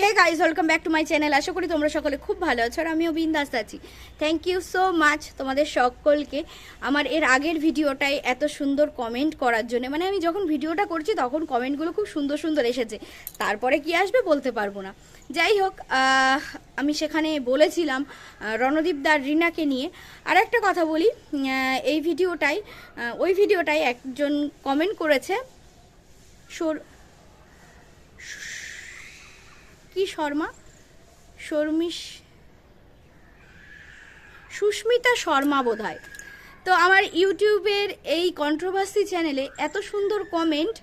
Hey guys welcome back to my channel আশা করি তোমরা সকলে খুব ভালো আছো আর আমিও বিন্দাস আছি। থ্যাংক ইউ সো মাচ তোমাদের সকলকে। আমার এর আগের ভিডিওটায় এত সুন্দর কমেন্ট করার জন্য মানে আমি যখন ভিডিওটা করছি তখন কমেন্টগুলো খুব সুন্দর সুন্দর এসেছে। তারপরে কি আসবে বলতে পারব না। যাই হোক আমি সেখানে বলেছিলাম রণদীপ দার রিনাকে নিয়ে। আর একটা কথা বলি এই ভিডিওটাই ওই ভিডিওটাই একজন কমেন্ট করেছে, সোর কি শর্মা? শর্মিশ সুস্মিতা শর্মা বোধ হয় তো আমার ইউটিউবের এই কন্ট্রোভার্সি চ্যানেলে এত সুন্দর কমেন্ট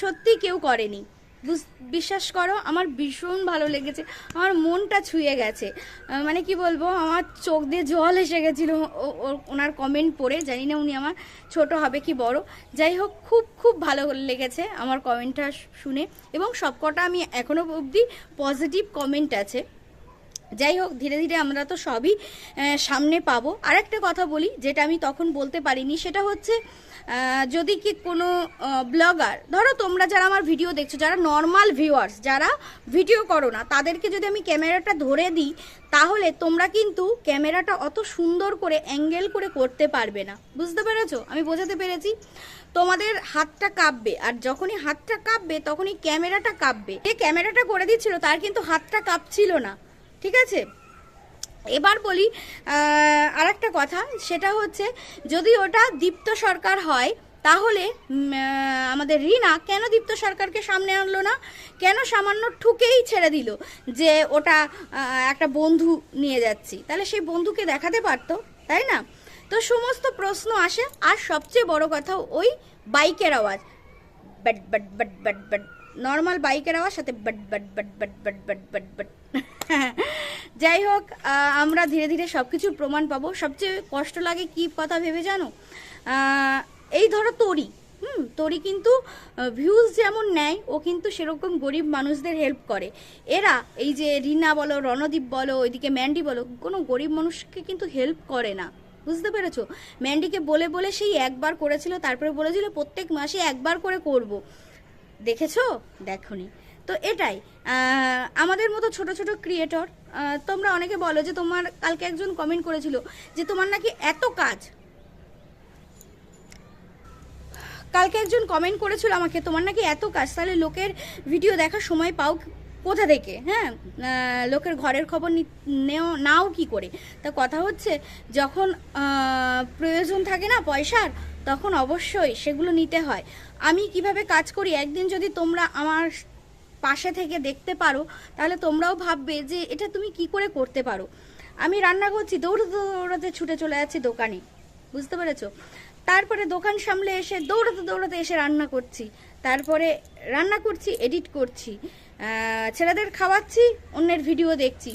সত্যি কেউ করেনি। বিশ্বাস করো, আমার ভীষণ ভালো লেগেছে। আমার মনটা ছুঁয়ে গেছে। মানে কি বলব, আমার চোখ দিয়ে জল এসে গেছিল। ওনার কমেন্ট পড়ে, জানি না উনি আমার ছোট হবে কি বড়। যাই হোক, খুব খুব ভালো লেগেছে আমার কমেন্টটা শুনে। এবং সবকটা আমি এখনও অবধি পজিটিভ কমেন্ট আছে। যাই হোক, ধীরে ধীরে আমরা তো সবই সামনে পাবো। আর একটা কথা বলি, যেটা আমি তখন বলতে পারিনি, সেটা হচ্ছে যদি কি কোনো ব্লগার, ধরো তোমরা যারা আমার ভিডিও দেখছ, যারা নর্মাল ভিউয়ার্স যারা ভিডিও করো না, তাদেরকে যদি আমি ক্যামেরাটা ধরে দিই, তাহলে তোমরা কিন্তু ক্যামেরাটা অত সুন্দর করে অ্যাঙ্গেল করে করতে পারবে না। বুঝতে পেরেছ? আমি বোঝাতে পেরেছি? তোমাদের হাতটা কাঁপবে, আর যখনই হাতটা কাঁপবে, তখনই ক্যামেরাটা কাঁপবে। যে ক্যামেরাটা করে দিচ্ছিল, তার কিন্তু হাতটা কাঁপছিল না। ঠিক আছে? এবার বলি আর একটা কথা, সেটা হচ্ছে যদি ওটা দীপ্ত সরকার হয়, তাহলে আমাদের রিনা কেন দীপ্ত সরকারকে সামনে আনলো না? কেন সামান্য ঠুকেই ছেড়ে দিল যে ওটা একটা বন্ধু নিয়ে যাচ্ছি? তাহলে সেই বন্ধুকে দেখাতে পারতো, তাই না? তো সমস্ত প্রশ্ন আসে, আর সবচেয়ে বড় কথা ওই বাইকের আওয়াজ but but but but but normal বাইকের আওয়াজ, সাথে but but but but but but but but যাই হোক আমরা ধীরে ধীরে সব কিছুর প্রমাণ পাবো। সবচেয়ে কষ্ট লাগে কি কথা ভেবে জানো? এই ধরো তরি। হুম, তরি কিন্তু ভিউজ যেমন নেয়, ও কিন্তু সেরকম গরিব মানুষদের হেল্প করে। এরা, এই যে রিনা বলো, রণদীপ বলো, ওইদিকে ম্যান্ডি বলো, কোনো গরিব মানুষকে কিন্তু হেল্প করে না। বুঝতে পেরেছ? ম্যান্ডিকে বলে বলে সেই একবার করেছিল, তারপরে বলেছিল, প্রত্যেক মাসে একবার করে করব। দেখেছ? দেখনি। তো এটাই আমাদের মতো ছোট ছোট ক্রিয়েটর তোমরা অনেকে বলো যে তোমার, কালকে একজন কমেন্ট করেছিল যে তোমার নাকি এত কাজ। কালকে একজন কমেন্ট করেছিল আমাকে, তোমার নাকি এত কাজ, তাহলে লোকের ভিডিও দেখার সময় পাও কোথা থেকে? হ্যাঁ লোকের ঘরের খবর নেও কি করে? তা কথা হচ্ছে, যখন প্রয়োজন থাকে না পয়সার, তখন অবশ্যই সেগুলো নিতে হয়। আমি কীভাবে কাজ করি? একদিন যদি তোমরা আমার পাশে থেকে দেখতে পারো, তাহলে তোমরাও ভাববে যে এটা তুমি কি করে করতে পারো? আমি রান্না করছি দৌড়াতে দৌড়াতে ছুটে চলে যাচ্ছি দোকানে। বুঝতে পেরেছ? তারপরে দোকান সামলে এসে দৌড়াতে দৌড়াতে এসে রান্না করছি। তারপরে রান্না করছি এডিট করছি। ছেলেদের খাওয়াচ্ছি, অন্যের ভিডিও দেখছি।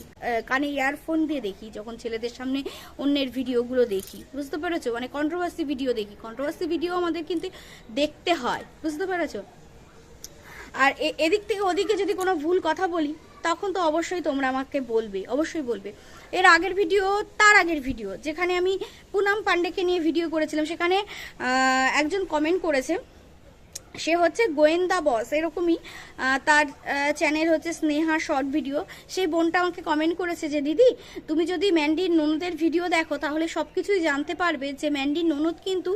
কানে ইয়ারফোন দিয়ে দেখি, যখন ছেলেদের সামনে অন্যের ভিডিওগুলো দেখি। বুঝতে পেরেছ? মানে কন্ট্রোভার্সি ভিডিও দেখি। কন্ট্রোভার্সি ভিডিও আমাদের কিন্তু দেখতে হয়। বুঝতে পেরেছ? আর এদিক থেকে ওদিকে যদি কোনো ভুল কথা বলি, তখন তো অবশ্যই তোমরা আমাকে বলবে, অবশ্যই বলবে। এর আগের ভিডিও তার আগের ভিডিও যেখানে আমি পুনাম পান্ডেকে নিয়ে ভিডিও করেছিলাম, সেখানে একজন কমেন্ট করেছে সে হচ্ছে গোয়েন্দা বস, এরকমই তার চ্যানেল হচ্ছে স্নেহা শর্ট ভিডিও সেই বোনটা আমাকে কমেন্ট করেছে যে, দিদি, তুমি যদি ম্যান্ডির ননদের ভিডিও দেখো, তাহলে সব কিছুই জানতে পারবে যে ম্যান্ডির ননদ কিন্তু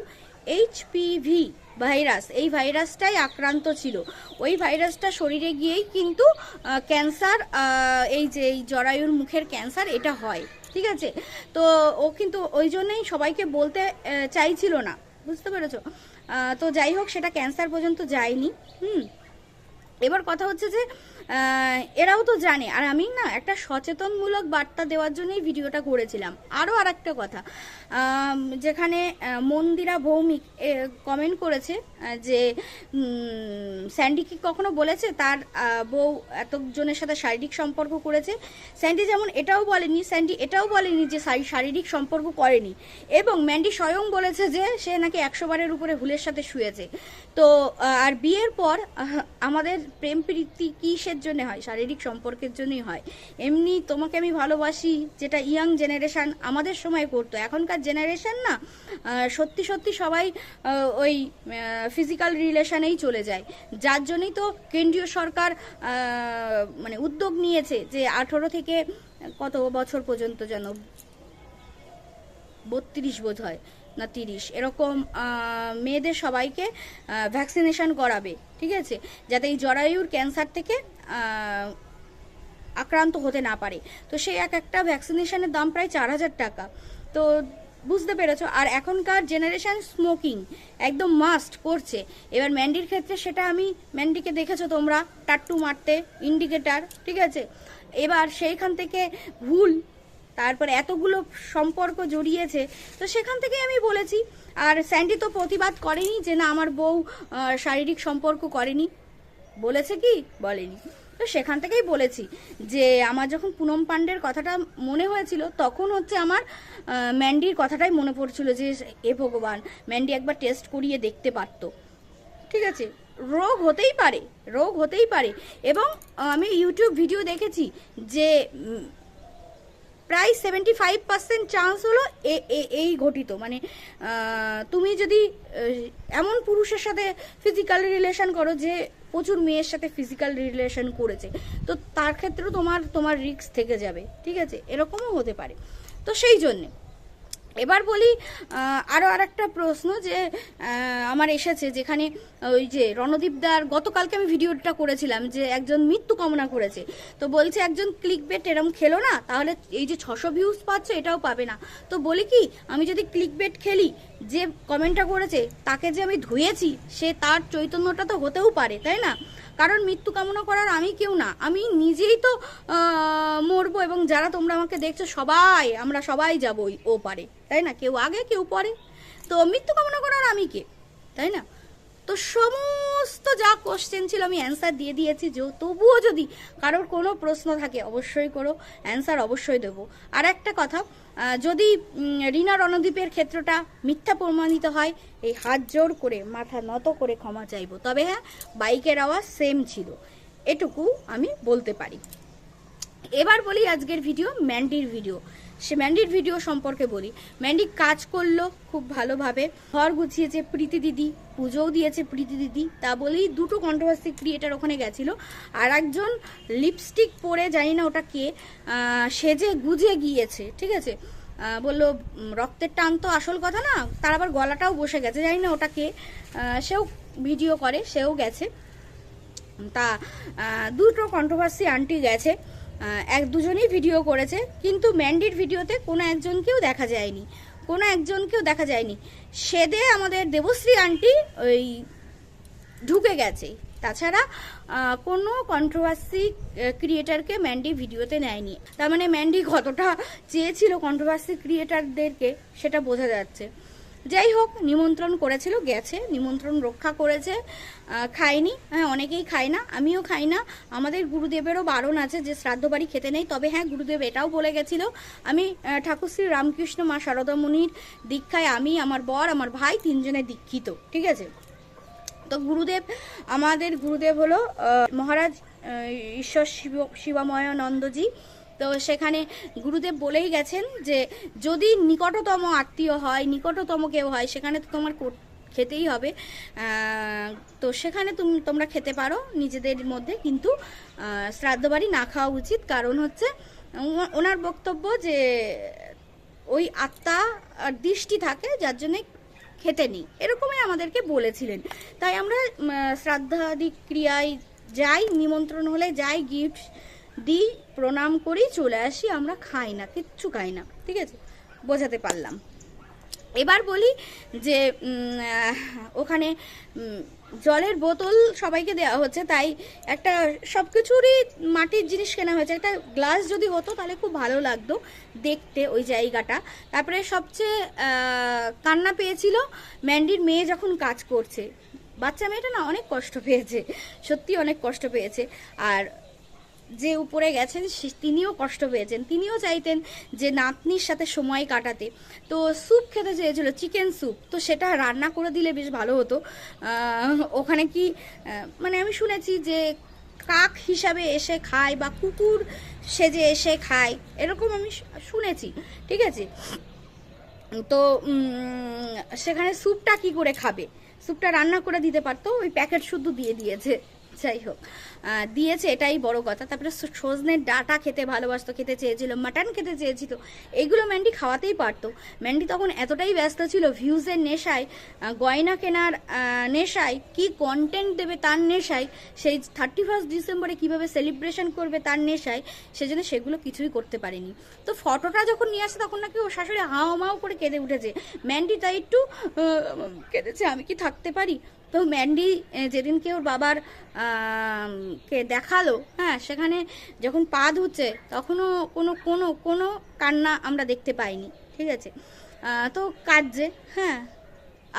এইচপিভি ভাইরাস এই ভাইরাসটাই আক্রান্ত ছিল। ওই ভাইরাসটা শরীরে গিয়েই কিন্তু ক্যান্সার এই যে, এই জরায়ুর মুখের ক্যান্সার এটা হয়, ঠিক আছে? তো ও কিন্তু ওই জন্যই সবাইকে বলতে চাইছিল না, বুঝতে পেরেছ? তো যাই হোক, সেটা ক্যান্সার পর্যন্ত যায়নি, হুম। এবার কথা হচ্ছে যে এরাও তো জানে। আর আমি না একটা সচেতনমূলক বার্তা দেওয়ার জন্যই ভিডিওটা করেছিলাম। আরও আর একটা কথা যেখানে মন্দিরা ভৌমিক কমেন্ট করেছে যে স্যান্ডি কি কখনো বলেছে? তার বউ এতজনের সাথে শারীরিক সম্পর্ক করেছে। স্যান্ডি যেমন এটাও বলেনি, স্যান্ডি এটাও বলেনি যে শারী- শারীরিক সম্পর্ক করেনি। এবং ম্যান্ডি স্বয়ং বলেছে যে, সে নাকি একশো বারের উপরে হুলের সাথে শুয়েছে। তো আর বিয়ের পর আমাদের প্রেম প্রীতি কিসের জন্য হয়? শারীরিক সম্পর্কের জন্যই হয়। এমনি তোমাকে আমি ভালোবাসি, যেটা ইয়াং জেনারেশান আমাদের সময় করতো। এখনকার জেনারেশান না সত্যি সত্যি সবাই ওই ফিজিক্যাল রিলেশনেই চলে যায়। যার জন্যই তো কেন্দ্রীয় সরকার মানে উদ্যোগ নিয়েছে যে আঠেরো থেকে কত বছর পর্যন্ত যেন বত্রিশ বোধ হয় না তিরিশ, এরকম মেয়েদের সবাইকে ভ্যাকসিনেশন করাবে, ঠিক আছে? যাতে এই জরায়ুর ক্যান্সার থেকে আক্রান্ত হতে না পারে। তো সেই এক একটা ভ্যাকসিনেশনের দাম প্রায় চার হাজার টাকা। তো বুঝতে পেরেছ? আর এখনকার জেনারেশন স্মোকিং একদম মাস্ট করছে। এবার ম্যান্ডির ক্ষেত্রে সেটা আমি ম্যান্ডিকে দেখেছ তোমরা টাট্টু মারতে ইন্ডিকেটার ঠিক আছে? এবার সেইখান থেকে ভুল, তারপরে এতগুলো সম্পর্ক জড়িয়েছে, তো সেখান থেকে আমি বলেছি। আর স্যান্ডি তো প্রতিবাদ করেনি যে না, আমার বউ শারীরিক সম্পর্ক করেনি। বলেছে কি? বলেনি। তো সেখান থেকেই বলেছি যে আমার যখন পুনম পাণ্ডের কথাটা মনে হয়েছিল, তখন হচ্ছে আমার ম্যান্ডির কথাটাই মনে পড়ছিল যে এ ভগবান, ম্যান্ডি একবার টেস্ট করিয়ে দেখতে পারতো। ঠিক আছে? রোগ হতেই পারে, রোগ হতেই পারে। এবং আমি ইউটিউব ভিডিও দেখেছি যে প্রায় সেভেন্টি ফাইভ পার্সেন্ট চান্স হলো এই ঘটিত। মানে তুমি যদি এমন পুরুষের সাথে ফিজিক্যাল রিলেশন করো যে প্রচুর মেয়ের সাথে ফিজিক্যাল রিলেশন করেছে, তো তার ক্ষেত্রেও তোমার তোমার রিস্ক থেকে যাবে। ঠিক আছে? এরকমও হতে পারে। তো সেই জন্যে এবার বলি আরও আর একটা প্রশ্ন যে আমার এসেছে যেখানে ওই যে রণদীপদার গতকালকে আমি ভিডিওটা করেছিলাম যে একজন মৃত্যু কামনা করেছে। তো বলছে, একজন ক্লিক বেট এরম খেলো না, তাহলে এই যে ছশো ভিউজ পাচ্ছ, এটাও পাবে না। তো বলি কি, আমি যদি ক্লিক বেট খেলি, যে কমেন্টটা করেছে, তাকে যে আমি ধুয়েছি, সে তার চৈতন্যটা তো হতেও পারে, তাই না? কারণ মৃত্যু কামনা করার আমি কেউ না। আমি নিজেই তো মরবো এবং যারা তোমরা আমাকে দেখছ সবাই, আমরা সবাই যাব ও পারে। তাই না? কেউ আগে, কেউ পরে। তো মৃত্যু কামনা করার আমি কে? তাই না? তো সমস্ত যা কোশ্চেন ছিল আমি অ্যান্সার দিয়ে দিয়েছি, যে তবুও যদি কারোর কোনো প্রশ্ন থাকে অবশ্যই করো অ্যান্সার অবশ্যই দেবো। আর একটা কথা যদি রিনা রণদ্বীপের ক্ষেত্রটা মিথ্যা প্রমাণিত হয়, এই হাত জোর করে, মাথা নত করে ক্ষমা চাইব। তবে হ্যাঁ বাইকের আওয়াজ সেম ছিল। এটুকু আমি বলতে পারি। এবার বলি আজকের ভিডিও ম্যান্ডির ভিডিও সে ম্যান্ডির ভিডিও সম্পর্কে বলি। ম্যান্ডি কাজ করল খুব ভালোভাবে। ঘর গুছিয়েছে প্রীতি দিদি, পুজোও দিয়েছে প্রীতি দিদি। তা বলেই দুটো কন্ট্রোভার্সি ক্রিয়েটার ওখানে গেছিল। আর একজন লিপস্টিক পরে, জানি না ওটা কে সেজে গুজে গিয়েছে, ঠিক আছে? বলল রক্তের টান তো আসল কথা না, তার আবার গলাটাও বসে গেছে। জানি না ওটা কে। সেও ভিডিও করে, সেও গেছে। তা দুটো কন্ট্রোভার্সি আন্টি গেছে। এক দুজনেই ভিডিও করেছে, কিন্তু ম্যান্ডির ভিডিওতে কোনো একজনকেও দেখা যায়নি। কোনো একজনকেও দেখা যায়নি। সেদে আমাদের দেবশ্রী আন্টি ওই ঢুকে গেছে। তাছাড়া কোনো কন্ট্রোভার্সি ক্রিয়েটারকে ম্যান্ডি ভিডিওতে নেয়নি। তার মানে ম্যান্ডি কতটা চেয়েছিল কন্ট্রোভার্সি ক্রিয়েটারদেরকে সেটা বোঝা যাচ্ছে। যাই হোক নিমন্ত্রণ করেছিল, গেছে, নিমন্ত্রণ রক্ষা করেছে। খায়নি হ্যাঁ অনেকেই খায় না, আমিও খাই না। আমাদের গুরুদেবেরও বারণ আছে যে শ্রাদ্ধ বাড়ি খেতে নেই, তবে হ্যাঁ গুরুদেব এটাও বলে গেছিল। আমি ঠাকুর শ্রী রামকৃষ্ণ মা শারদা মুনির দীক্ষায় আমি, আমার বর, আমার ভাই তিনজনে দীক্ষিত, ঠিক আছে? তো গুরুদেব, আমাদের গুরুদেব হলো মহারাজ ঈশ্বর শিব, শিবাময়ানন্দজি। তো সেখানে গুরুদেব বলেই গেছেন যে যদি নিকটতম আত্মীয় হয়, নিকটতম কেউ হয়, সেখানে তো তোমার খেতেই হবে। তো সেখানে তুমি তোমরা খেতে পারো নিজেদের মধ্যে, কিন্তু শ্রাদ্ধ বাড়ি না খাওয়া উচিত। কারণ হচ্ছে ওনার বক্তব্য যে ওই আত্মা আর দৃষ্টি থাকে, যার জন্য খেতে নেই। এরকমই আমাদেরকে বলেছিলেন। তাই আমরা শ্রাদ্ধাদি ক্রিয়ায় যাই, নিমন্ত্রণ হলে যাই, গিফট দিই প্রণাম করি, চলে আসি, আমরা খাই না, কিচ্ছু খাই না, ঠিক আছে? বোঝাতে পারলাম। এবার বলি যে ওখানে জলের বোতল সবাইকে দেওয়া হচ্ছে, তাই একটা সব কিছুরই মাটির জিনিস কেনা হয়েছে। একটা গ্লাস যদি হতো, তাহলে খুব ভালো লাগতো দেখতে ওই জায়গাটা। তারপরে সবচেয়ে কান্না পেয়েছিল ম্যান্ডির মেয়ে যখন কাজ করছে। বাচ্চা মেয়েটা না অনেক কষ্ট পেয়েছে, সত্যি অনেক কষ্ট পেয়েছে। আর যে উপরে গেছেন তিনিও কষ্ট পেয়েছেন। তিনিও চাইতেন যে নাতনির সাথে সময় কাটাতে। তো স্যুপ খেতে চেয়েছিল, চিকেন স্যুপ। তো সেটা রান্না করে দিলে বেশ ভালো হতো। ওখানে কি মানে আমি শুনেছি যে কাক হিসাবে এসে খায় বা কুকুর সেজে এসে খায়, এরকম আমি শুনেছি। ঠিক আছে? তো সেখানে স্যুপটা কি করে খাবে? স্যুপটা রান্না করে দিতে পারতো, ওই প্যাকেট শুদ্ধ দিয়ে দিয়েছে। যাই হোক দিয়েছে এটাই বড় কথা। তারপরে সজনের ডাটা খেতে ভালোবাসতো, খেতে চেয়েছিল, মাটন খেতে চেয়েছিল, এগুলো ম্যান্ডি খাওয়াতেই পারতো। ম্যান্ডি তখন এতটাই ব্যস্ত ছিল ভিউজের নেশায় গয়না কেনার নেশায়, কি কন্টেন্ট দেবে তার নেশায়, সেই থার্টি ফার্স্ট ডিসেম্বরে কীভাবে সেলিব্রেশন করবে তার নেশায় সেজন্য সেগুলো কিছুই করতে পারেনি। তো ফটোটা যখন নিয়ে আসে, তখন নাকি ও শাশুড়ি হাও মাও করে কেঁদে উঠেছে। ম্যান্ডি তাই একটু কেঁদেছে, আমি কি থাকতে পারি? তো ম্যান্ডি যেদিনকে ওর বাবার কে দেখাল হ্যাঁ সেখানে যখন পা ধুচ্ছে, তখনও কোনো কোনো কোনো কান্না আমরা দেখতে পাইনি, ঠিক আছে? তো কাঁদছে হ্যাঁ।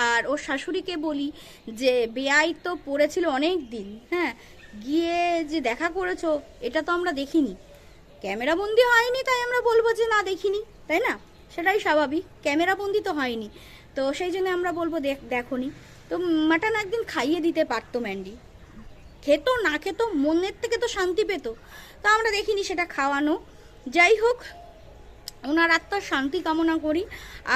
আর ওর শাশুড়িকে বলি যে, বেআই তো পড়েছিল অনেক দিন হ্যাঁ গিয়ে যে দেখা করেছ, এটা তো আমরা দেখিনি। ক্যামেরা বন্দি হয়নি, তাই আমরা বলব যে না, দেখিনি, তাই না? সেটাই স্বাভাবিক, ক্যামেরা বন্দি তো হয়নি। তো সেই জন্য আমরা বলব দেখ দেখনি। তো মাটন একদিন খাইয়ে দিতে পারতো ম্যান্ডি। খেত না খেত মনের থেকে তো শান্তি পেত। তো আমরা দেখিনি সেটা খাওয়ানো। যাই হোক, ওনার আত্মার শান্তি কামনা করি।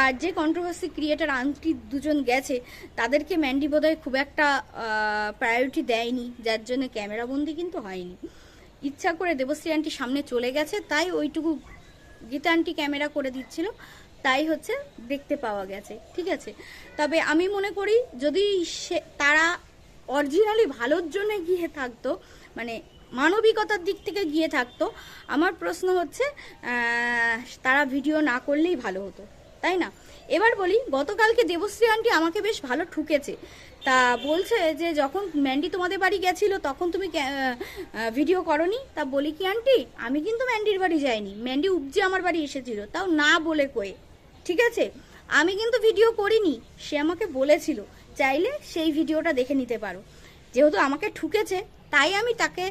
আর যে কন্ট্রোভার্সি ক্রিয়েটার আন্টি দুজন গেছে, তাদেরকে ম্যান্ডি বোধহয় খুব একটা প্রায়োরিটি দেয়নি। যার জন্য ক্যামেরাবন্দি কিন্তু হয়নি। ইচ্ছা করে দেবশ্রী আন্টি সামনে চলে গেছে, তাই ওইটুকু গীতা আন্টি ক্যামেরা করে দিচ্ছিল। তাই হচ্ছে দেখতে পাওয়া গেছে, ঠিক আছে? তবে আমি মনে করি যদি সে, তারা অরিজিনালি ভালোর জন্য গিয়ে থাকতো মানে মানবিকতার দিক থেকে গিয়ে থাকতো, আমার প্রশ্ন হচ্ছে তারা ভিডিও না করলেই ভালো হতো, তাই না? এবার বলি, গতকালকে দেবশ্রী আন্টি আমাকে বেশ ভালো ঠুকেছে। তা বলছে যে, যখন ম্যান্ডি তোমাদের বাড়ি গেছিল, তখন তুমি ভিডিও করনি? তা বলি কি, আন্টি, আমি কিন্তু ম্যান্ডির বাড়ি যাইনি। ম্যান্ডি উপজে আমার বাড়ি এসেছিল, তাও না বলে কয়ে। ঠিক আছে? আমি কিন্তু ভিডিও করিনি, সে আমাকে বলেছিল, চাইলে সেই ভিডিওটা দেখে নিতে পারো। যেহেতু আমাকে ঠুকেছে, তাই আমি তাকে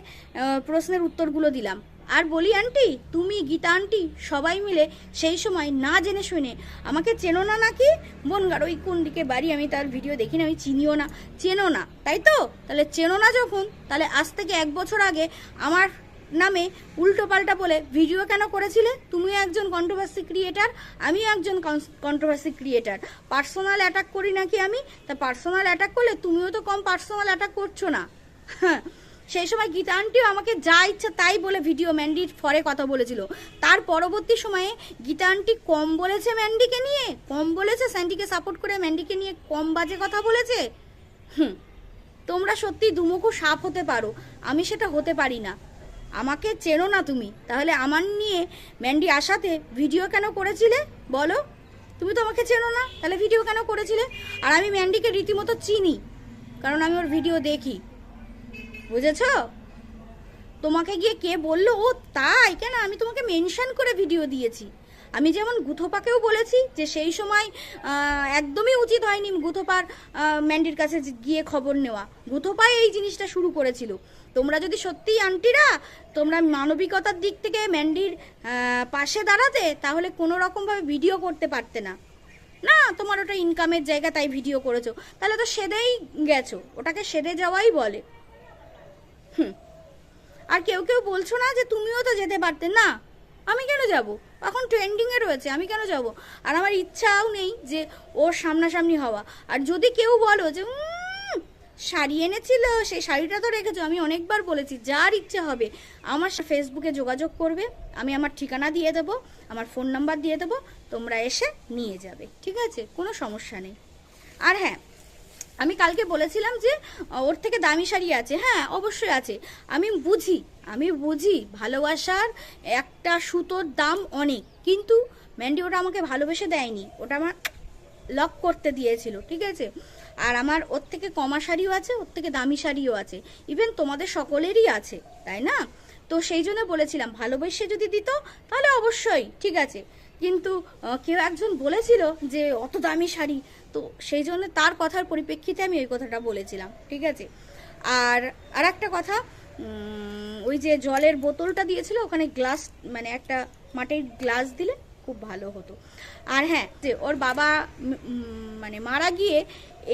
প্রশ্নের উত্তরগুলো দিলাম। আর বলি, আন্টি, তুমি, গীতা আন্টি, সবাই মিলে সেই সময় না জেনে শুনে আমাকে চেনো না নাকি? বনগার ওই কোন দিকে বাড়ি, আমি তার ভিডিও দেখি না আমি চিনিও না। চেনো না, তাই তো? তাহলে চেনো না যখন, তাহলে আজ থেকে এক বছর আগে আমার নামে উল্টো পাল্টা বলে ভিডিও কেন করেছিলে? তুমিও একজন কন্ট্রোভার্সি ক্রিয়েটার আমিও একজন কন্ট্রোভার্সি ক্রিয়েটার পার্সোনাল অ্যাটাক করি নাকি আমি? তা পার্সোনাল অ্যাটাক করলে তুমিও তো কম পার্সোনাল অ্যাটাক করছ না। হ্যাঁ সেই সময় গীতা আন্টিও আমাকে যা ইচ্ছা তাই বলে ভিডিও ম্যান্ডির ফরে কথা বলেছিল। তার পরবর্তী সময়ে গীতা আন্টি কম বলেছে ম্যান্ডিকে নিয়ে, কম বলেছে স্যান্ডিকে সাপোর্ট করে ম্যান্ডিকে নিয়ে কম বাজে কথা বলেছে। হুম, তোমরা সত্যি দুমুখো সাপ হতে পারো, আমি সেটা হতে পারি না। আমাকে চেনো না তুমি। তাহলে আমার নিয়ে ম্যান্ডি আসাতে ভিডিও কেন করেছিলে? বলো। তুমি তো আমাকে চেনো না, তাহলে ভিডিও কেন করেছিলে? আর আমি ম্যান্ডিকে রীতিমতো চিনি, কারণ আমি ওর ভিডিও দেখি। বুঝেছ? তোমাকে গিয়ে কে বলল? ও তাই, কেন? আমি তোমাকে মেনশন করে ভিডিও দিয়েছি। আমি যেমন গুথোপাকেও বলেছি যে সেই সময় একদমই উচিত হয়নি গুথোপার ম্যান্ডির কাছে গিয়ে খবর নেওয়া। গুথোপাই এই জিনিসটা শুরু করেছিল। তোমরা যদি সত্যিই আন্টিরা, তোমরা মানবিকতার দিক থেকে ম্যান্ডির পাশে দাঁড়াতে, তাহলে কোনো রকমভাবে ভিডিও করতে পারতে না। না, তোমার ওটা ইনকামের জায়গা, তাই ভিডিও করেছ। তাহলে তো সেদেই গেছো। ওটাকে সেদে যাওয়াই বলে। হুম। আর কেউ কেউ বলছো না যে তুমিও তো যেতে পারতে। না আমি কেন যাব? এখন ট্রেন্ডিংয়ে রয়েছে, আমি কেন যাব? আর আমার ইচ্ছাও নেই যে ওর সামনাসামনি হওয়া। আর যদি কেউ বলো যে শাড়ি এনেছিল সেই শাড়িটা তো রেখেছো, আমি অনেকবার বলেছি, যার ইচ্ছে হবে, আমার ফেসবুকে যোগাযোগ করবে, আমি আমার ঠিকানা দিয়ে দেবো, আমার ফোন নাম্বার দিয়ে দেবো, তোমরা এসে নিয়ে যাবে, ঠিক আছে? কোনো সমস্যা নেই। আর হ্যাঁ আমি কালকে বলেছিলাম যে ওর থেকে দামি শাড়ি আছে। হ্যাঁ অবশ্যই আছে। আমি বুঝি আমি বুঝি ভালোবাসার একটা সুতোর দাম অনেক। কিন্তু ম্যান্ডি, ওটা আমাকে ভালোবেসে দেয়নি। ওটা আমার লক করতে দিয়েছিল, ঠিক আছে? আর আমার ওর থেকে কমা শাড়িও আছে, ওর থেকে দামি শাড়িও আছে। ইভেন তোমাদের সকলেরই আছে, তাই না? তো সেই জন্য বলেছিলাম, ভালোবেসে যদি দিত, তাহলে অবশ্যই, ঠিক আছে? কিন্তু কেউ একজন বলেছিল যে, অত দামি শাড়ি তো সেই জন্য তার কথার পরিপ্রেক্ষিতে আমি ওই কথাটা বলেছিলাম, ঠিক আছে? আর আর একটা কথা ওই যে জলের বোতলটা দিয়েছিল, ওখানে গ্লাস মানে একটা মাটির গ্লাস দিলে খুব ভালো হতো। আর হ্যাঁ যে ওর বাবা মানে মারা গিয়ে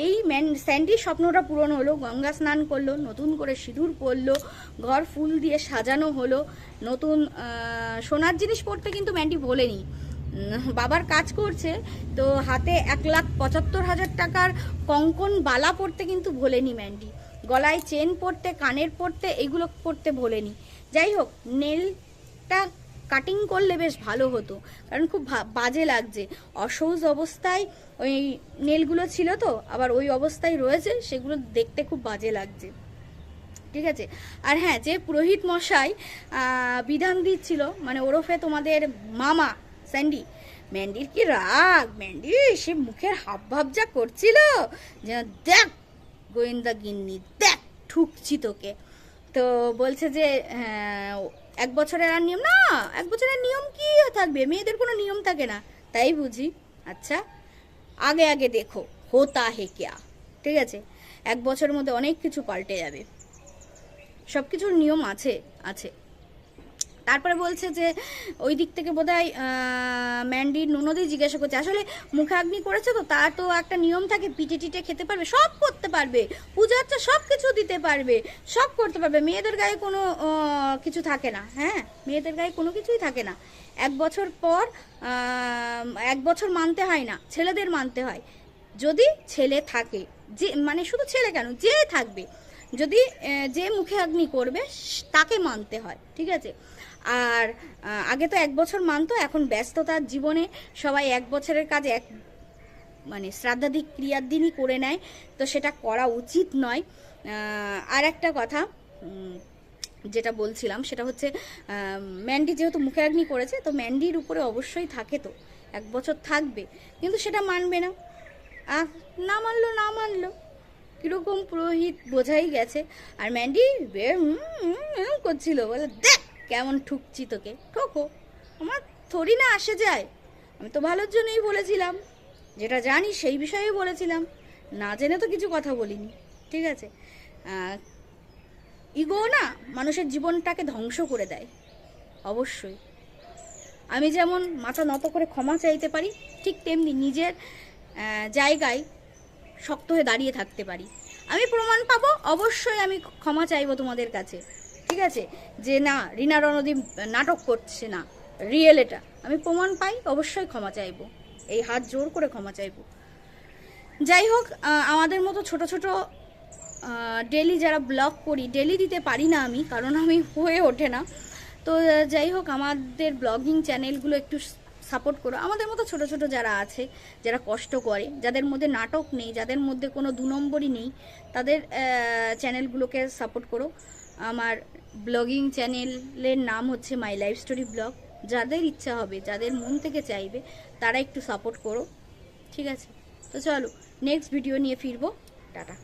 এই ম্যান স্যান্ডির স্বপ্নটা পূরণ হলো, গঙ্গা স্নান করল, নতুন করে সিঁদুর পরলো, ঘর ফুল দিয়ে সাজানো হলো, নতুন সোনার জিনিস পরতে কিন্তু ম্যান্ডি বলেনি। বাবার কাজ করছে, তো হাতে এক লাখ পঁচাত্তর হাজার টাকার কঙ্কন বালা পরতে কিন্তু ভোলেনি ম্যান্ডি। গলায় চেন পরতে কানের পরতে এগুলো পরতে ভোলেনি। যাই হোক, নেলটা কাটিং করলে বেশ ভালো হতো, কারণ খুব বাজে লাগছে। অসৌজ অবস্থায় ওই নেলগুলো ছিল তো, আবার ওই অবস্থায় রয়েছে, সেগুলো দেখতে খুব বাজে লাগছে। ঠিক আছে? আর হ্যাঁ যে পুরোহিত মশাই বিধান দিচ্ছিল মানে ওরফে তোমাদের মামা স্যান্ডি। ম্যান্ডির কি রাগ? ম্যান্ডি সে মুখের হাব ভাব যা করছিল যে দেখ গোয়েন্দা গিন্নি দেখ ঠুকছি তোকে। তো বলছে যে হ্যাঁ, এক বছরের আর নিয়ম না এক বছরের নিয়ম কি থাকবে? মেয়েদের কোনো নিয়ম থাকে না। তাই বুঝি। আচ্ছা আগে আগে দেখো হোতা হে কেয়া? ঠিক আছে? এক বছরের মধ্যে অনেক কিছু পাল্টে যাবে। সব কিছুর নিয়ম আছে আছে। তারপরে বলছে যে, ওই দিক থেকে বোধ হয় ম্যান্ডি ননদি জিজ্ঞাসা করছে, আসলে মুখাগ্নি করেছে তো তার তো একটা নিয়ম থাকে, পিঠে টিটে খেতে পারবে, সব করতে পারবে, পূজা আচ্ছা সব কিছু দিতে পারবে, সব করতে পারবে, মেয়েদের গায়ে কোনো কিছু থাকে না হ্যাঁ মেয়েদের গায়ে কোনো কিছুই থাকে না। এক বছর পর এক বছর মানতে হয় না, ছেলেদের মানতে হয়। যদি ছেলে থাকে, যে মানে শুধু ছেলে কেন, যে থাকবে যদি যে মুখে অগ্নি করবে তাকে মানতে হয়, ঠিক আছে? আর আগে তো এক বছর মানতো, এখন ব্যস্ততার জীবনে সবাই এক বছরের কাজ এক মানে শ্রাদ্ধাদিক ক্রিয়ার দিনই করে নেয়, তো সেটা করা উচিত নয়। আর একটা কথা যেটা বলছিলাম, সেটা হচ্ছে ম্যান্ডি যেহেতু মুখে অগ্নি করেছে, তো ম্যান্ডির উপরে অবশ্যই থাকে তো, এক বছর থাকবে, কিন্তু সেটা মানবে না। না মানলো না মানলো। কীরকম পুরোহিত বোঝাই গেছে। আর ম্যান্ডি করছিল, বলে, দেখ কেমন ঠুকছি তোকে। ঠোকো, আমার থরি না আসে যায়। আমি তো ভালোর জন্যই বলেছিলাম। যেটা জানি সেই বিষয়ে বলেছিলাম। না জেনে তো কিছু কথা বলিনি। ঠিক আছে। ইগো না মানুষের জীবনটাকে ধ্বংস করে দেয়। অবশ্যই। আমি যেমন মাথা নত করে ক্ষমা চাইতে পারি, ঠিক তেমনি নিজের জায়গায় শক্ত হয়ে দাঁড়িয়ে থাকতে পারি। আমি প্রমাণ পাবো, অবশ্যই আমি ক্ষমা চাইব তোমাদের কাছে। ঠিক আছে? যে না, রিনা রণদীপ নাটক করছে না। রিয়েল এটা। আমি প্রমাণ পাই, অবশ্যই ক্ষমা চাইব। এই হাত জোর করে ক্ষমা চাইব। যাই হোক আমাদের মতো ছোট ছোট ডেলি যারা ব্লগ করি, ডেলি দিতে পারি না আমি, কারণ আমি হয়ে ওঠে না। তো, যাই হোক, আমাদের ব্লগিং চ্যানেলগুলো একটু সাপোর্ট করো। আমাদের মতো ছোট ছোট যারা আছে, যারা কষ্ট করে, যাদের মধ্যে নাটক নেই, যাদের মধ্যে কোনো দু নম্বরই নেই, তাদের চ্যানেলগুলোকে সাপোর্ট করো। আমার ব্লগিং চ্যানেলের নাম হচ্ছে মাই লাইফ স্টোরি ব্লগ যাদের ইচ্ছা হবে, যাদের মন থেকে চাইবে, তারা একটু সাপোর্ট করো। ঠিক আছে? তো চলো নেক্সট ভিডিও নিয়ে ফিরবো। টাটা।